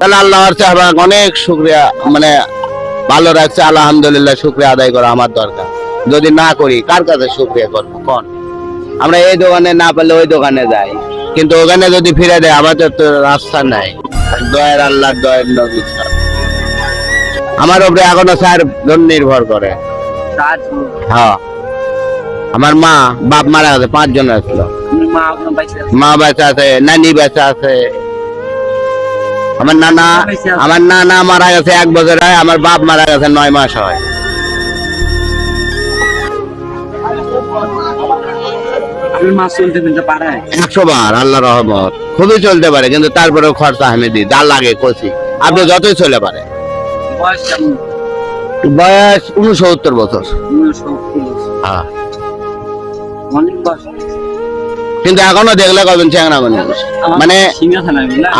তাহলে আল্লাহর চাহবা অনেক শুক্রিয়া মানে ভালো রাখছে আলহামদুলিল্লাহ শুক্রিয়া আদায় করা আমার দরকার। যদি না করি কার কাছে শুক্রিয়া করব? কোন? আমরা এই দোকানে না পেলে ওই দোকানে যাই। কিন্তু ওখানে যদি ফিরে দেয় আমাদের তো রাস্তা নাই। দয়ের আল্লাহ দয়ের নবী আমার উপরে এখনও স্যার নির্ভর করে। হ্যাঁ। আমার মা বাপ মারা গেছে পাঁচজন আসলো। মা বেঁচে আছে। নানি বেঁচে আছে। আমার নানা আমার নানা মারা গেছে। এক বছর হয় আমার বাপ মারা গেছে নয় মাস হয়। একশো বার আল্লাহ রহমত। খুবই চলতে পারে কিন্তু তারপরেও খরচা আমি দিই যা লাগে কষি আপনি যতই চলে পারে বয়স উনসত্তর বছর। হ্যাঁ। অনেক বয়স। কিন্তু এখনও দেখলে কবেন চ্যাংরা মানুষ মানে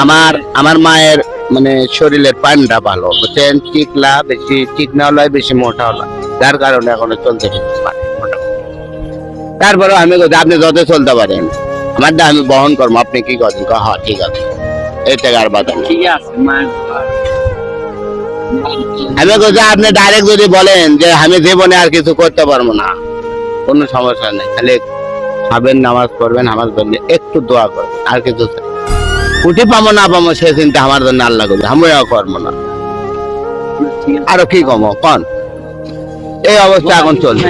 আমার আমার মায়ের মানে শরীরের পানটা ভালো। বুঝছেন? চিকলা বেশি চিকনা হলো বেশি মোটা হলো যার কারণে এখনও চলতে পারে তারপরে আমি আপনি যত চলতে পারেন আমার দা আমি বহন করব। আপনি কি করেন? হ্যাঁ ঠিক আছে। থেকে আর বাধা ঠিক আছে আমি বলছি আপনি ডাইরেক্ট যদি বলেন যে আমি জীবনে আর কিছু করতে পারব না কোনো সমস্যা নেই। খালি খাবেন, নামাজ পড়বেন, আমার জন্য একটু দোয়া করবেন, আর কিছু উঠি পাবো, না পাবো, সে চিন্তা আমার জন্য আল্লাহ করবে আমিও করব না। আরও কি কমো কন? এই অবস্থা এখন চলছে।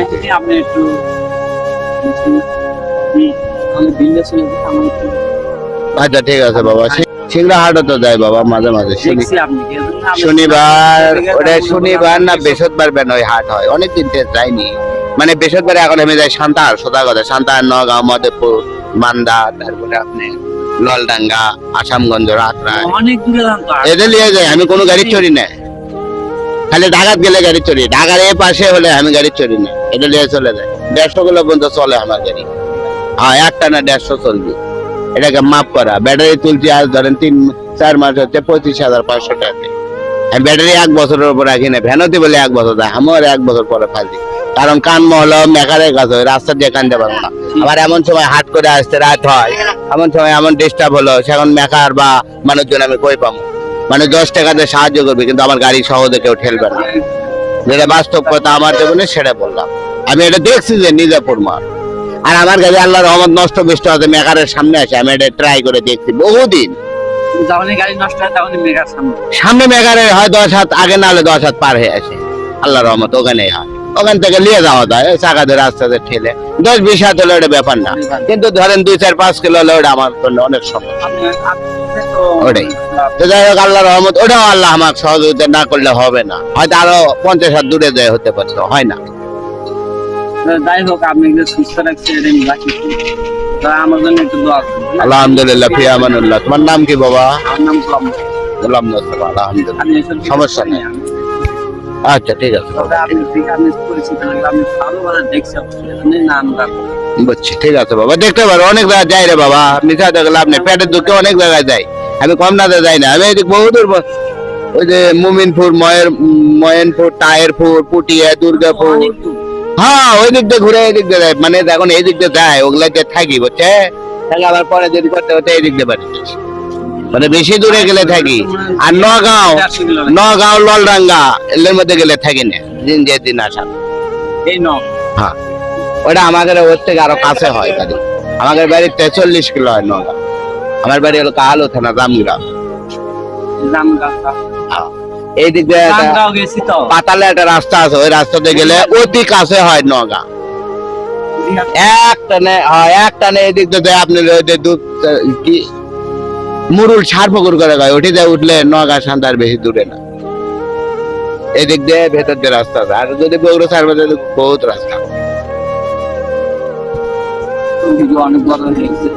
আচ্ছা ঠিক আছে বাবা। সিংড়া হাটও তো যায় বাবা, মাঝে মাঝে শনিবার, ওটা শনিবার না, বৃহস্পতিবার বেন ওই হাট হয়, অনেকদিন যাইনি। মানে বৃহস্পতিবার এখন আমি যাই সান্তাহার সোজা কথা সান্তাহার নগাঁও মধুপুর মান্দা তারপরে আপনি ললডাঙ্গা আসামগঞ্জ রাতরায় অনেক দূরে এদের লিয়ে যাই আমি কোনো গাড়ি চড়ি না। খালি ঢাকাত গেলে গাড়ি চড়ি ঢাকার এ পাশে হলে আমি গাড়ি চড়ি না। এটা লিয়ে চলে যায় দেড়শো কিলো পর্যন্ত চলে আমার গাড়ি। হ্যাঁ একটা না দেড়শো চলবি। এটাকে মাপ করা। ব্যাটারি তুলছি আজ ধরেন তিন চার মাস হচ্ছে পঁচিশ হাজার পাঁচশো টাকা। ব্যাটারি এক বছরের উপর রাখি না। ভ্যানতি বলে এক বছর দেয় আমার এক বছর পরে ফাঁসি। কারণ কান মহল মেকারের কাছে ওই রাস্তা দিয়ে কানতে পারব না। আবার এমন সময় হাট করে আসতে রাত হয় এমন সময় এমন ডিস্টার্ব হলো সেখন মেকার বা মানুষজন আমি কই পাবো? মানে দশ টাকাতে সাহায্য করবে কিন্তু আমার গাড়ি সহজে কেউ ঠেলবে না। যেটা বাস্তব কথা আমার জীবনে সেটা বললাম। আমি এটা দেখছি যে নিজে পড়মার আর আমার গাড়ি আল্লাহ রহমত নষ্ট বিষ্ট হতে মেকারের সামনে আছে আমি এটা ট্রাই করে দেখছি বহুদিন। হয় সামনে। মেকারের হয় দশ হাত আগে না হলে দশ হাত পার হয়ে আসে। আল্লাহ রহমত ওখানেই হয়। ওখান থেকে নিয়ে যাওয়া যায়। ওই চাকাতে রাস্তাতে ঠেলে। দশ বিশ হাত হলে ওটা ব্যাপার না। কিন্তু ধরেন দুই চার পাঁচ কিলো হলে ওটা আমার জন্য অনেক সমস্যা ওটাই। তো যাই হোক আল্লাহ রহমত ওটাও আল্লাহ আমাকে সহযোগিতা না করলে হবে না। হয়তো আরও পঞ্চাশ হাত দূরে যায় হতে পারতো হয় না। যাই হোক আপনি সুস্থ রাখছেন এটা আমি রাখি তা আমার জন্য একটু দোয়া আলহামদুলিল্লাহ ফি আমানুল্লাহ। তোমার নাম কি বাবা? আমার নাম গোলাম গোলাম আলহামদুলিল্লাহ। সমস্যা নেই। আচ্ছা ঠিক আছে। বুঝছি ঠিক আছে বাবা দেখতে পারো অনেক জায়গায় যাই রে বাবা। মিশা দেখলে আপনি পেটের দুঃখে অনেক জায়গায় যাই আমি কম নাতে যাই না আমি এদিক বহুদূর ওই যে মুমিনপুর ময়ের ময়নপুর টায়ারপুর পুটিয়া দুর্গাপুর। হ্যাঁ ওই দিক দিয়ে ঘুরে এদিক দিয়ে যায়। মানে এখন এই দিক দিয়ে যায় ওগুলা যে থাকি বুঝছে? তাহলে আবার পরে যদি করতে হতে এই দিক দিয়ে বাড়ি। মানে বেশি দূরে গেলে থাকি। আর নগাঁও নগাঁও ললডাঙ্গা এর মধ্যে গেলে থাকি না। দিন যে দিন আসা। হ্যাঁ। ওটা আমাদের ওর থেকে আরও কাছে হয় গাড়ি আমাদের বাড়ি তেচল্লিশ কিলো হয় নগাঁও। আমার বাড়ি হলো কালো থানা হ্যাঁ। এই দিক দিয়ে পাতালে একটা রাস্তা আছে ওই রাস্তাতে গেলে অতি কাছে হয় নগা এক টানে হয় এক টানে এদিক দিয়ে আপনি ওই যে দু কি মুরুল ছাড় পুকুর করে গায়ে উঠে যায় উঠলে নগা সান্তার বেশি দূরে না। এদিক দিয়ে ভেতর দিয়ে রাস্তা আছে আর যদি বগুড়া ছাড় বহুত রাস্তা। অনেক বড় হয়েছে